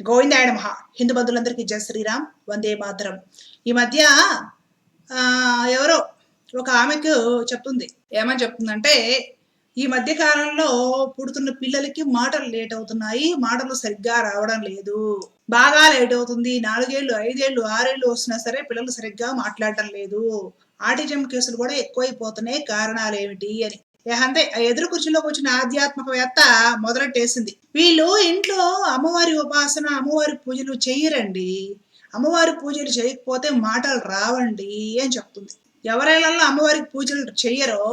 గోవిందాయ మహా హిందూ బంధువులందరికీ జయ శ్రీరామ్. వందే మాత్రం. ఈ మధ్య ఎవరో ఒక ఆమెకు చెప్తుంది. ఏమని చెప్తుందంటే ఈ మధ్య కాలంలో పుడుతున్న పిల్లలకి మాటలు లేట్ అవుతున్నాయి. మాటలు సరిగ్గా రావడం లేదు. బాగా లేట్ అవుతుంది. నాలుగేళ్ళు ఐదేళ్ళు ఆరేళ్ళు వస్తున్నా సరే పిల్లలు సరిగ్గా మాట్లాడటం లేదు. ఆటిజం కేసులు కూడా ఎక్కువైపోతున్నాయి. కారణాలు ఏమిటి అని. అంటే అంతే. ఎదురు కుర్చీలోకి వచ్చిన ఆధ్యాత్మికవేత్త మొదలెట్టేసింది. వీళ్ళు ఇంట్లో అమ్మవారి ఉపాసన అమ్మవారి పూజలు చెయ్యరండి అమ్మవారి పూజలు చేయకపోతే మాటలు రావండి అని చెప్తుంది. ఎవరైనా అమ్మవారికి పూజలు చెయ్యరో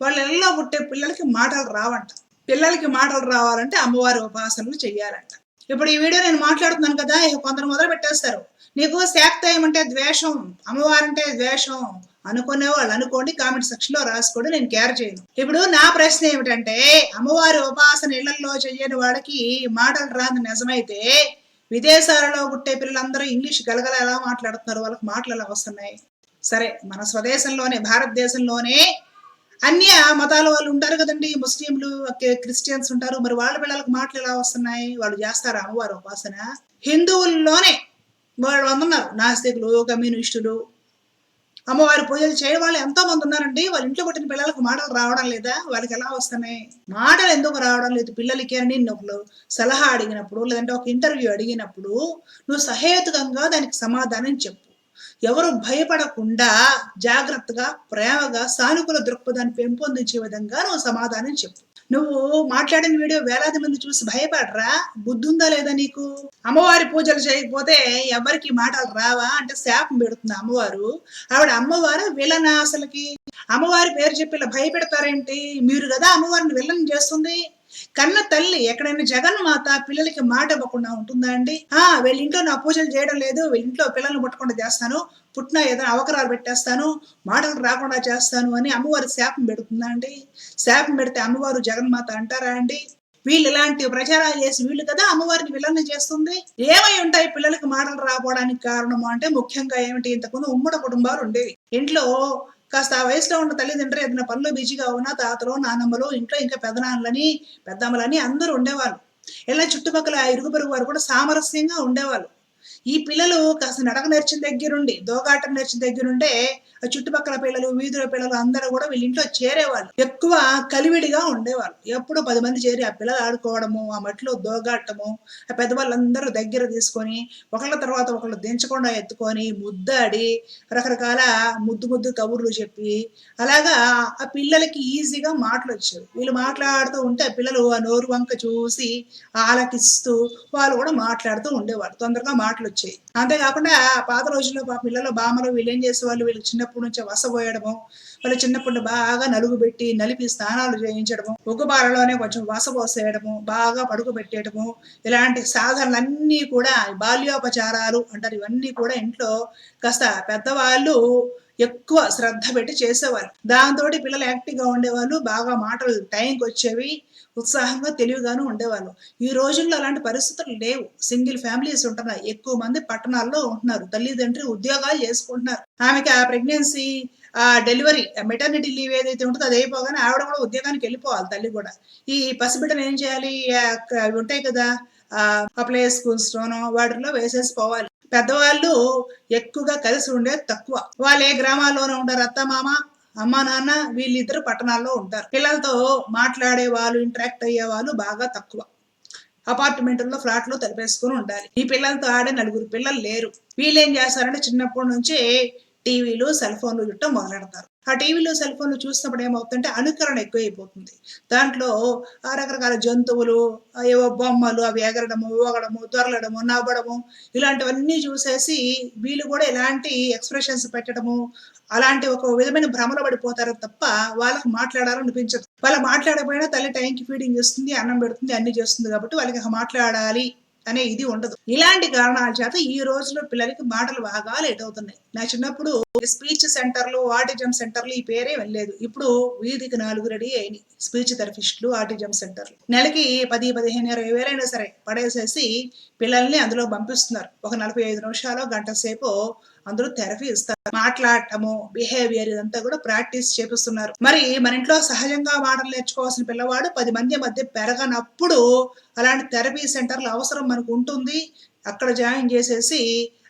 వాళ్ళ పుట్టే పిల్లలకి మాటలు రావంట. పిల్లలకి మాటలు రావాలంటే అమ్మవారి ఉపాసనలు చెయ్యాలంట. ఇప్పుడు ఈ వీడియో నేను మాట్లాడుతున్నాను కదా ఇక కొందరు మొదలు పెట్టేస్తారు నీకు శాక్తాయం అంటే ద్వేషం అమ్మవారంటే ద్వేషం అనుకునే వాళ్ళు అనుకోండి కామెంట్ సెక్షన్లో రాసుకోండి నేను కేర్ చేయను. ఇప్పుడు నా ప్రశ్న ఏమిటంటే అమ్మవారి ఉపాసన ఇళ్ళలో చేయని వాళ్ళకి మాటలు రాని నిజమైతే విదేశాలలో పుట్టే పిల్లలందరూ ఇంగ్లీష్ గలగల ఎలా మాట్లాడుతున్నారు? వాళ్ళకి మాటలు ఎలా వస్తున్నాయి? సరే మన స్వదేశంలోనే భారతదేశంలోనే అన్య మతాల వాళ్ళు ఉంటారు కదండి. ముస్లింలు క్రిస్టియన్స్ ఉంటారు. మరి వాళ్ళ పిల్లలకు మాటలు ఎలా వస్తున్నాయి? వాళ్ళు చేస్తారా అమ్మవారి ఉపాసన? హిందువుల్లోనే వాళ్ళు ఉన్నారు నాస్తికులు కమ్యూనిస్టులు అమ్మవారి పూజలు చేయడం వాళ్ళు ఎంతో మంది ఉన్నారండి. వాళ్ళ ఇంట్లో పుట్టిన పిల్లలకు మాటలు రావడం లేదా? వాళ్ళకి ఎలా వస్తున్నాయి? మాటలు ఎందుకు రావడం లేదు? పిల్లలకి అని నేను సలహా అడిగినప్పుడు లేదంటే ఒక ఇంటర్వ్యూ అడిగినప్పుడు నువ్వు సహేతుకంగా దానికి సమాధానం చెప్పు. ఎవరు భయపడకుండా జాగ్రత్తగా ప్రేమగా సానుకూల దృక్పథాన్ని పెంపొందించే విధంగా నువ్వు సమాధానం చెప్పు. నువ్వు మాట్లాడిన వీడియో వేలాది మంది చూసి భయపడరా? బుద్ధి ఉందా లేదా నీకు? అమ్మవారి పూజలు చేయకపోతే ఎవరికి మాటలు రావా? అంటే శాపం పెడుతుంది అమ్మవారు. ఆవిడ అమ్మవారు? విలనా అసలుకి? అమ్మవారి పేరు చెప్పి ఇలా భయపెడతారేంటి? మీరు కదా అమ్మవారిని విలన్ చేస్తుంది. కన్న తల్లి ఎక్కడైనా జగన్ మాత పిల్లలకి మాట ఇవ్వకుండా ఉంటుందా అండి? ఆ వీళ్ళ ఇంట్లో నా పూజలు చేయడం లేదు వీళ్ళ ఇంట్లో పిల్లల్ని పట్టకుండా చేస్తాను పుట్టిన ఏదైనా అవకరాలు పెట్టేస్తాను మాటలు రాకుండా చేస్తాను అని అమ్మవారి శాపం పెడుతుందా అండి? శాపం పెడితే అమ్మవారు జగన్మాత అంటారా అండి? వీళ్ళు ఇలాంటి ప్రచారాలు చేసి వీళ్ళు కదా అమ్మవారిని విలన చేస్తుంది? ఏమై ఉంటాయి పిల్లలకి మాటలు రాపోవడానికి కారణము అంటే ముఖ్యంగా ఏమిటి? ఇంతకుముందు ఉమ్మడి కుటుంబాలు ఉండేవి. ఇంట్లో కాస్త ఆ వయసులో ఉన్న తల్లిదండ్రులు ఏదైనా పనులు బిజీగా ఉన్నా తాతలో నానమ్మలో ఇంట్లో ఇంకా పెదనాన్నలని పెద్దమ్మలని అందరూ ఉండేవాళ్ళు. ఇలా చుట్టుపక్కల ఆ ఇరుగు పొరుగు వారు కూడా సామరస్యంగా ఉండేవాళ్ళు. ఈ పిల్లలు కాస్త నడక నేర్చిన దగ్గరుండి దోగాటం నేర్చిన దగ్గరుండే ఆ చుట్టుపక్కల పిల్లలు వీధుల పిల్లలు అందరూ కూడా వీళ్ళ ఇంట్లో చేరేవాళ్ళు. ఎక్కువ కలివిడిగా ఉండేవాళ్ళు. ఎప్పుడు పది మంది చేరి ఆ పిల్లలు ఆడుకోవడము ఆ మట్టిలో దోగాటము ఆ పెద్దవాళ్ళందరూ దగ్గర తీసుకొని ఒకళ్ళ తర్వాత ఒకళ్ళు దించకుండా ఎత్తుకొని ముద్దాడి రకరకాల ముద్దు ముద్దు కబుర్లు చెప్పి అలాగా ఆ పిల్లలకి ఈజీగా మాటలు వచ్చేవి. వీళ్ళు మాట్లాడుతూ ఉంటే ఆ పిల్లలు ఆ నోరు వంక చూసి ఆలకిస్తూ వాళ్ళు కూడా మాట్లాడుతూ ఉండేవాళ్ళు. తొందరగా మాటలు వచ్చాయి. అంతేకాకుండా పాత రోజుల్లో పిల్లలు బామలు వీళ్ళు ఏం చేసేవాళ్ళు? వీళ్ళకి చిన్నప్పటి నుంచి వసపోయడము వాళ్ళు చిన్నప్పుడు బాగా నలుగు పెట్టి నలిపి స్నానాలు చేయించడము ఉగ్గుబారలోనే కొంచెం వసపోసేయడము బాగా పడుకోబెట్టేయడము ఇలాంటి సాధనలన్నీ కూడా బాల్యోపచారాలు అంటారు. ఇవన్నీ కూడా ఇంట్లో కాస్త పెద్దవాళ్ళు ఎక్కువ శ్రద్ధ పెట్టి చేసేవాళ్ళు దాంతో పిల్లలు యాక్టివ్గా ఉండేవాళ్ళు బాగా మాటలు టైంకి వచ్చేవి ఉత్సాహంగా తెలివిగాను ఉండేవాళ్ళు. ఈ రోజుల్లో అలాంటి పరిస్థితులు లేవు. సింగిల్ ఫ్యామిలీస్ ఉంటున్నాయి. ఎక్కువ మంది పట్టణాల్లో ఉంటున్నారు. తల్లిదండ్రి ఉద్యోగాలు చేసుకుంటున్నారు. ఆమెకి ఆ ప్రెగ్నెన్సీ ఆ డెలివరీ మెటర్నిటీ లీవ్ ఏదైతే ఉంటుందో అది అయిపోగానే ఆవిడ కూడా ఉద్యోగానికి వెళ్ళిపోవాలి తల్లి కూడా. ఈ పసిబిడ్డను ఏం చేయాలి? అవి ఉంటాయి కదా ఆ ప్లే స్కూల్స్ లోనో వాటిలో వేసేసి పోవాలి. పెద్దవాళ్ళు ఎక్కువగా కలిసి ఉండేది తక్కువ. వాళ్ళు ఏ గ్రామాల్లోనే ఉంటారు. అత్త మామ అమ్మ నాన్న వీళ్ళిద్దరు పట్టణాల్లో ఉంటారు. పిల్లలతో మాట్లాడే వాళ్ళు ఇంటరాక్ట్ అయ్యే వాళ్ళు బాగా తక్కువ. అపార్ట్మెంట్లో ఫ్లాట్లో తలిపేసుకుని ఉండాలి. ఈ పిల్లలతో ఆడే నలుగురు పిల్లలు లేరు. వీళ్ళు ఏం చేస్తారంటే చిన్నప్పటి నుంచే టీవీలు సెల్ ఫోన్లు చుట్టం మొదలెడతారు. ఆ టీవీలో సెల్ ఫోన్లు చూసినప్పుడు ఏమవుతుందంటే అనుకరణ ఎక్కువైపోతుంది. దాంట్లో రకరకాల జంతువులు ఏవో బొమ్మలు అవి ఎగరడము ఊగడము దొరలడము నవ్వడము ఇలాంటివన్నీ చూసేసి వీళ్ళు కూడా ఎలాంటి ఎక్స్ప్రెషన్స్ పెట్టడము అలాంటి ఒక విధమైన భ్రమలో పడిపోతారు తప్ప వాళ్ళకి మాట్లాడాలనిపించదు. వాళ్ళు మాట్లాడకపోయినా తల్లి టైంకి ఫీడింగ్ ఇస్తుంది అన్నం పెడుతుంది అన్ని చేస్తుంది కాబట్టి వాళ్ళకి మాట్లాడాలి అనే ఇది ఉండదు. ఇలాంటి కారణాల చేత ఈ రోజులో పిల్లలకి మాటలు బాగా లేట్ అవుతున్నాయి. నా చిన్నప్పుడు స్పీచ్ సెంటర్లు ఆటిజం సెంటర్లు ఈ పేరే వెళ్ళలేదు. ఇప్పుడు వీధికి నాలుగు రెడీ అయినాయి. స్పీచ్ థెరపిస్టులు ఆటిజం సెంటర్లు నెలకి పది పదిహేను ఇరవై వేలైనా సరే పడేసేసి పిల్లల్ని అందులో పంపిస్తున్నారు. ఒక నలభై ఐదు నిమిషాలు గంట సేపు అందరూ థెరపీ ఇస్తారు. మాట్లాడటము బిహేవియర్ ఇదంతా కూడా ప్రాక్టీస్ చేపిస్తున్నారు. మరి మన ఇంట్లో సహజంగా మాటలు నేర్చుకోవాల్సిన పిల్లవాడు పది మంది మధ్య పెరగనప్పుడు అలాంటి థెరపీ సెంటర్లు అవసరం మనకు ఉంటుంది. అక్కడ జాయిన్ చేసేసి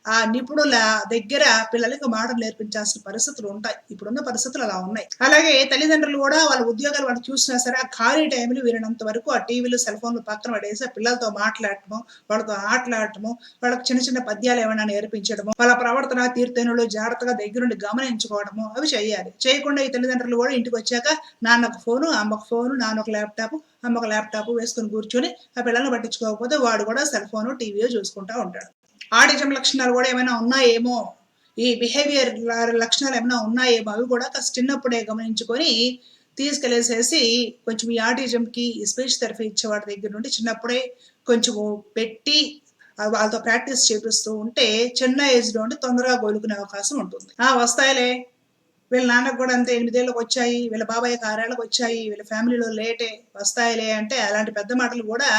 ఆ నిపుణుల దగ్గర పిల్లలకి మాటలు నేర్పించాల్సిన పరిస్థితులు ఉంటాయి. ఇప్పుడున్న పరిస్థితులు అలా ఉన్నాయి. అలాగే తల్లిదండ్రులు కూడా వాళ్ళ ఉద్యోగాలు వాళ్ళు చూసినా సరే ఆ ఖాళీ టైంలు వీరినంత వరకు ఆ టీవీలు సెల్ ఫోన్లు పక్కన పడేసి పిల్లలతో మాట్లాడటము వాళ్ళతో ఆటలాడటము వాళ్ళకి చిన్న చిన్న పద్యాలు ఏమైనా నేర్పించడము వాళ్ళ ప్రవర్తన తీర్థనులు జాగ్రత్తగా దగ్గరుండి గమనించుకోవడము అవి చేయాలి. చేయకుండా ఈ తల్లిదండ్రులు కూడా ఇంటికి వచ్చాక నాన్నకు ఫోను అమ్మకు ఫోను నాన్న ల్యాప్టాప్ అమ్మ ఒక ల్యాప్టాప్ వేసుకుని కూర్చొని ఆ పిల్లల్ని పట్టించుకోకపోతే వాడు కూడా సెల్ ఫోను టీవీ చూసుకుంటా ఉంటాడు. ఆటిజం లక్షణాలు కూడా ఏమైనా ఉన్నాయేమో? ఈ బిహేవియర్ లక్షణాలు ఏమైనా ఉన్నాయేమో? అవి కూడా కాస్త చిన్నప్పుడే గమనించుకొని తీసుకెళ్ళేసేసి కొంచెం ఈ ఆటిజంకి స్పీచ్ థెరపీ ఇచ్చేవాడి దగ్గర నుండి చిన్నప్పుడే కొంచెము పెట్టి వాళ్ళతో ప్రాక్టీస్ చేపిస్తూ ఉంటే చిన్న ఏజ్లో ఉంటే తొందరగా కోలుకునే అవకాశం ఉంటుంది. ఆ వస్తాయిలే. వీళ్ళ నాన్నకు కూడా అంతే ఎనిమిదేళ్ళకి వచ్చాయి వీళ్ళ బాబాయ్ ఆరేళ్ళకి వచ్చాయి వీళ్ళ ఫ్యామిలీలో లేటే వస్తాయిలే అంటే అలాంటి పెద్ద మాటలు కూడా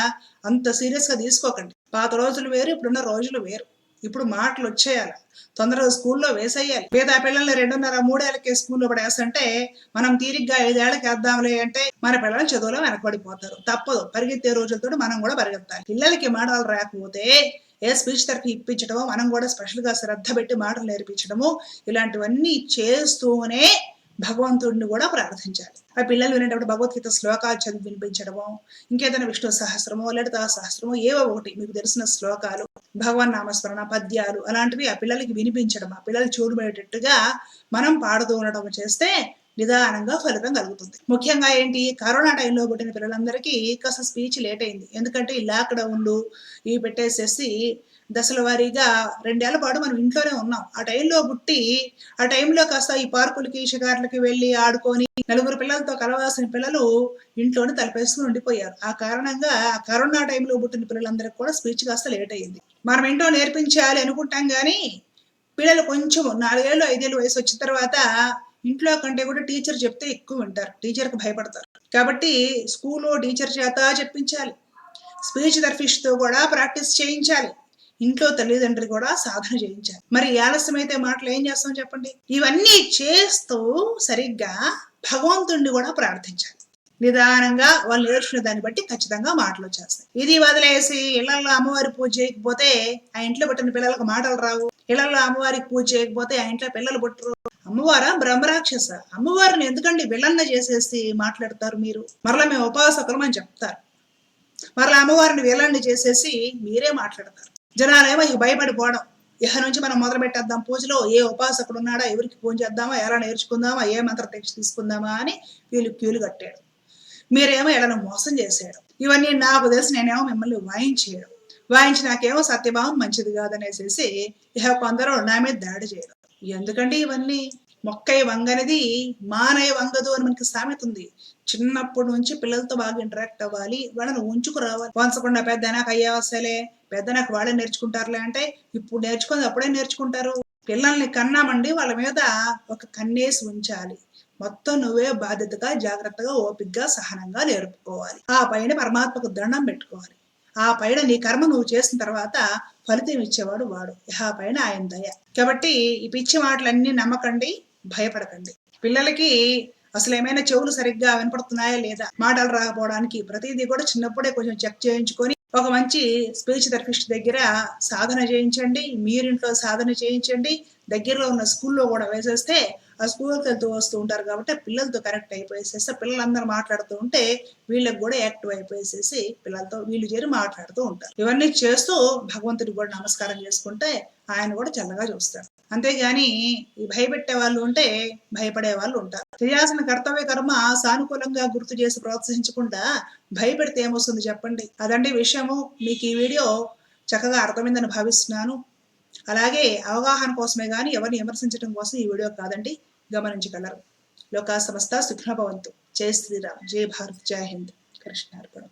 అంత సీరియస్గా తీసుకోకండి. పాత రోజులు వేరు ఇప్పుడున్న రోజులు వేరు. ఇప్పుడు మాటలు వచ్చేయాలి. తొందరగా స్కూల్లో వేసేయాలి. లేదా పిల్లల్ని రెండున్నర మూడేళ్ళకే స్కూల్లో పడేస్తుంటే మనం తీరిగ్గా ఐదేళ్ళకి వేద్దాంలే అంటే మన పిల్లలు చదువులో వెనకబడిపోతారు. తప్పదు. పరిగెత్తే రోజులతో మనం కూడా పరిగెత్తాలి. పిల్లలకి మాటలు రాకపోతే ఏ స్పీచ్ థెరపీ ఇప్పించడమో మనం కూడా స్పెషల్గా శ్రద్ధ పెట్టి మాటలు నేర్పించడము ఇలాంటివన్నీ చేస్తూనే భగవంతుడిని కూడా ప్రార్థించాలి. ఆ పిల్లలు వినేటప్పుడు భగవద్గీత శ్లోకాలు చదివి వినిపించడము ఇంకేదైనా విష్ణు సహస్రమో లలిత సహస్రమో ఏవో ఒకటి మీకు తెలిసిన శ్లోకాలు భగవన్ నామస్మరణ పద్యాలు అలాంటివి ఆ పిల్లలకి వినిపించడం ఆ పిల్లలు చూడబడేటట్టుగా మనం పాడుతూ ఉండడం చేస్తే నిదానంగా ఫలితం కలుగుతుంది. ముఖ్యంగా ఏంటి? కరోనా టైంలో పుట్టిన పిల్లలందరికీ కాస్త స్పీచ్ లేట్ అయింది. ఎందుకంటే ఈ లాక్డౌన్లు ఇవి పెట్టేసేసి దశల వారీగా రెండేళ్ళ పాటు మనం ఇంట్లోనే ఉన్నాం. ఆ టైంలో పుట్టి ఆ టైంలో కాస్త ఈ పార్కులకి షికార్లకి వెళ్ళి ఆడుకొని నలుగురు పిల్లలతో కలవాల్సిన పిల్లలు ఇంట్లోనే తలపేసుకుని ఉండిపోయారు. ఆ కారణంగా ఆ కరోనా టైంలో పుట్టిన పిల్లలందరికీ కూడా స్పీచ్ కాస్త లేట్ అయింది. మనం ఇంట్లో నేర్పించాలి అనుకుంటాం కానీ పిల్లలు కొంచెం నాలుగేళ్ళు ఐదేళ్ళు వయసు వచ్చిన తర్వాత ఇంట్లో కంటే కూడా టీచర్ చెప్తే ఎక్కువ వింటారు. టీచర్కి భయపడతారు. కాబట్టి స్కూల్లో టీచర్ చేత చెప్పించాలి. స్పీచ్ థెరపిస్ట్తో కూడా ప్రాక్టీస్ చేయించాలి. ఇంట్లో తల్లిదండ్రులు కూడా సాధన చేయించాలి. మరి ఆలస్యమైతే మాటలు ఏం చేస్తాం చెప్పండి? ఇవన్నీ చేస్తూ సరిగ్గా భగవంతుణ్ణి కూడా ప్రార్థించాలి. నిదానంగా వాళ్ళు నేర్చుకునే దాన్ని బట్టి ఖచ్చితంగా మాటలు వచ్చేస్తాయి. ఇది వదిలేసి ఇళ్ళలో అమ్మవారి పూజ చేయకపోతే ఆ ఇంట్లో పుట్టిన పిల్లలకు మాటలు రావు. ఇళ్ళలో అమ్మవారికి పూజ చేయకపోతే ఆ ఇంట్లో పిల్లలు పుట్టరు. అమ్మవారా బ్రహ్మరాక్షస. అమ్మవారిని ఎందుకండి విలన్న చేసేసి మాట్లాడతారు మీరు? మరలా మేము ఉపవాసకులం అని చెప్తారు. మరలా అమ్మవారిని విలన్ని చేసేసి మీరే మాట్లాడతారు. జనాలేమో ఇక భయపడిపోవడం. ఇహ నుంచి మనం మొదలు పెట్టేద్దాం పూజలో. ఏ ఉపాసకుడు ఉన్నాడా? ఎవరికి పూజ చేద్దామా? ఎలా నేర్చుకుందామా? ఏ మంత్ర తెచ్చి తీసుకుందామా? అని వీళ్ళు క్యూలు కట్టాడు. మీరేమో ఎడను మోసం చేసాడు ఇవన్నీ నాకు తెలిసి నేనేమో మిమ్మల్ని వాయించేయడం. వాయించి నాకేమో సత్యభావం మంచిది కాదనేసేసి ఇహ కొందరు నా మీద దాడి చేయడం. ఎందుకండి ఇవన్నీ మొక్కై వంగనిది మానయ వంగదు అని మనకి సామెత ఉంది. చిన్నప్పటి నుంచి పిల్లలతో బాగా ఇంటరాక్ట్ అవ్వాలి వాళ్ళని ఉంచుకు రావాలి. వంచకుండా పెద్ద నాకు అయ్యే వస్తలే పెద్ద నాకు వాళ్ళే నేర్చుకుంటారులే అంటే ఇప్పుడు నేర్చుకుంది అప్పుడే నేర్చుకుంటారు. పిల్లల్ని కన్నామండి వాళ్ళ మీద ఒక కన్నేసి ఉంచాలి. మొత్తం నువ్వే బాధ్యతగా జాగ్రత్తగా ఓపిగ్గా సహనంగా నేర్పుకోవాలి. ఆ పైన పరమాత్మకు దండం పెట్టుకోవాలి. ఆ పైన నీ కర్మ నువ్వు చేసిన తర్వాత ఫలితం ఇచ్చేవాడు వాడు. ఆ పైన ఆయన దయ. కాబట్టి ఈ పిచ్చి మాటలన్నీ నమ్మకండి భయపడకండి. పిల్లలకి అసలు ఏమైనా చెవులు సరిగ్గా వినపడుతున్నాయా లేదా? మాటలు రాకపోవడానికి ప్రతిదీ కూడా చిన్నప్పుడే కొంచెం చెక్ చేయించుకొని ఒక మంచి స్పీచ్ థెరపిస్ట్ దగ్గర సాధన చేయించండి. మీరింట్లో సాధన చేయించండి. దగ్గరలో ఉన్న స్కూల్లో కూడా వేసేస్తే ఆ స్కూల్కి వెళ్తూ వస్తూ ఉంటారు కాబట్టి పిల్లలతో కరెక్ట్ అయిపోయేసేసి పిల్లలందరూ మాట్లాడుతూ ఉంటే వీళ్ళకి కూడా యాక్టివ్ అయిపోయేసేసి పిల్లలతో వీళ్ళు చేరి మాట్లాడుతూ ఉంటారు. ఇవన్నీ చేస్తూ భగవంతుడికి కూడా నమస్కారం చేసుకుంటే ఆయన కూడా చల్లగా చూస్తాడు అంతేగాని ఈ భయపెట్టే వాళ్ళు ఉంటే భయపడే వాళ్ళు ఉంటారు. చేయాల్సిన కర్తవ్య కర్మ సానుకూలంగా గుర్తు చేసి ప్రోత్సహించకుండా భయపెడితే ఏమొస్తుంది చెప్పండి? అదండి విషయము. మీకు ఈ వీడియో చక్కగా అర్థమైందని భావిస్తున్నాను. అలాగే అవగాహన కోసమే కానీ ఎవరిని విమర్శించడం కోసం ఈ వీడియో కాదండి గమనించగలరు. లోకా సంస్థ సుఖ్నభవంతు జై శ్రీరామ్. జై భారత్. జై హింద్. కృష్ణార్పణం.